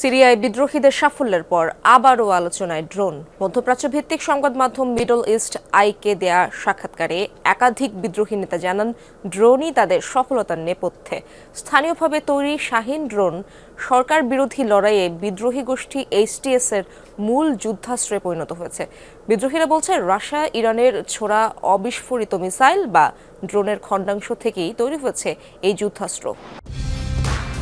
সিরিয়ায় বিদ্রোহীদের সাফল্যের পর আবারও আলোচনায় ড্রোন। মধ্যপ্রাচ্য ভিত্তিক সংবাদ মাধ্যম মিডল ইস্ট আইকে দেয়া সাক্ষাৎকারে একাধিক বিদ্রোহী নেতা জানান, ড্রোনই তাদের সফলতার নেপথ্যে। স্থানীয়ভাবে তৈরি শাহীন ড্রোন সরকার বিরোধী লড়াইয়ে বিদ্রোহী গোষ্ঠী এইচটিএস এর মূল যুদ্ধাস্ত্রে পরিণত হয়েছে। বিদ্রোহীরা বলছে, রাশিয়া, ইরানের ছোড়া অবিস্ফোরিত মিসাইল বা ড্রোনের খণ্ডাংশ থেকেই তৈরি হয়েছে এই যুদ্ধাস্ত্র।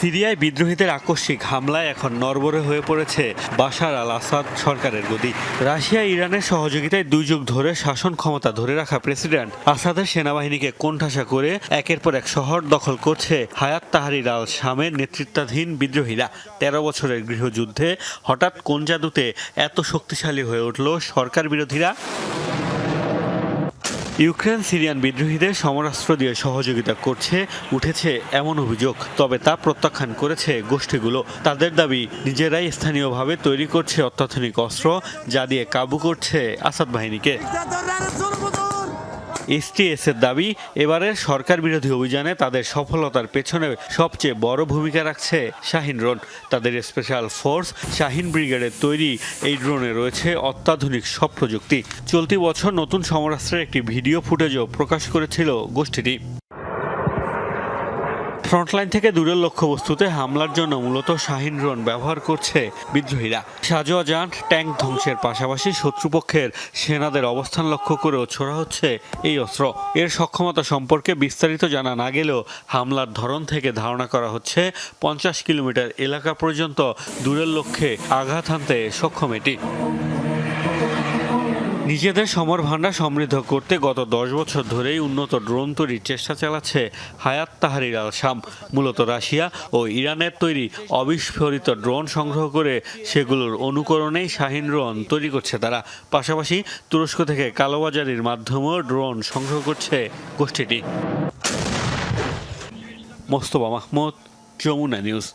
সিরিয়ায় বিদ্রোহীদের আকস্মিক হামলায় এখন নরবরে হয়ে পড়েছে বাশার আল আসাদ সরকারের গদি। রাশিয়া ইরানের সহযোগিতায় দুই যুগ ধরে শাসন ক্ষমতা ধরে রাখা প্রেসিডেন্ট আসাদের সেনাবাহিনীকে কোণঠাসা করে একের পর এক শহর দখল করছে হায়াত তাহারির আল শামের নেতৃত্বাধীন বিদ্রোহীরা। তেরো বছরের গৃহযুদ্ধে হঠাৎ কোন জাদুতে এত শক্তিশালী হয়ে উঠল সরকার বিরোধীরা? ইউক্রেন সিরিয়ান বিদ্রোহীদের সমরাস্ত্র দিয়ে সহযোগিতা করছে, উঠেছে এমন অভিযোগ, তবে তা প্রত্যাখ্যান করেছে গোষ্ঠীগুলো। তাদের দাবি, নিজেরাই স্থানীয়ভাবে তৈরি করছে অত্যাধুনিক অস্ত্র, যা দিয়ে কাবু করছে আসাদ বাহিনীকে। এসটিএস এর দাবি, এবারের সরকার বিরোধী অভিযানে তাদের সফলতার পেছনে সবচেয়ে বড় ভূমিকা রাখছে শাহিন ড্রোন। তাদের স্পেশাল ফোর্স শাহিন ব্রিগেডের তৈরি এই ড্রোনে রয়েছে অত্যাধুনিক সব প্রযুক্তি। চলতি বছর নতুন সমরাস্ত্রের একটি ভিডিও ফুটেজও প্রকাশ করেছিল গোষ্ঠীটি। ফ্রন্টলাইন থেকে দূরের লক্ষ্যবস্তুতে হামলার জন্য মূলত শাহিন ড্রোন ব্যবহার করছে বিদ্রোহীরা। সাজোয়া যান ট্যাঙ্ক ধ্বংসের পাশাপাশি শত্রুপক্ষের সেনাদের অবস্থান লক্ষ্য করেও ছোড়া হচ্ছে এই অস্ত্র। এর সক্ষমতা সম্পর্কে বিস্তারিত জানা না গেলেও হামলার ধরন থেকে ধারণা করা হচ্ছে পঞ্চাশ কিলোমিটার এলাকা পর্যন্ত দূরের লক্ষ্যে আঘাত হানতে সক্ষম এটি। নিজেদের সমর ভান্ডার সমৃদ্ধ করতে গত দশ বছর ধরেই উন্নত ড্রোন তৈরির চেষ্টা চালাচ্ছে হায়াত তাহারির আল শাম মূলত রাশিয়া ও ইরানের তৈরি অবিস্ফোরিত ড্রোন সংগ্রহ করে সেগুলোর অনুকরণেই শাহিন ড্রোন তৈরি করছে তারা। পাশাপাশি তুরস্ক থেকে কালোবাজারির মাধ্যমেও ড্রোন সংগ্রহ করছে গোষ্ঠীটি। মোস্তফা মাহমুদ, যমুনা নিউজ।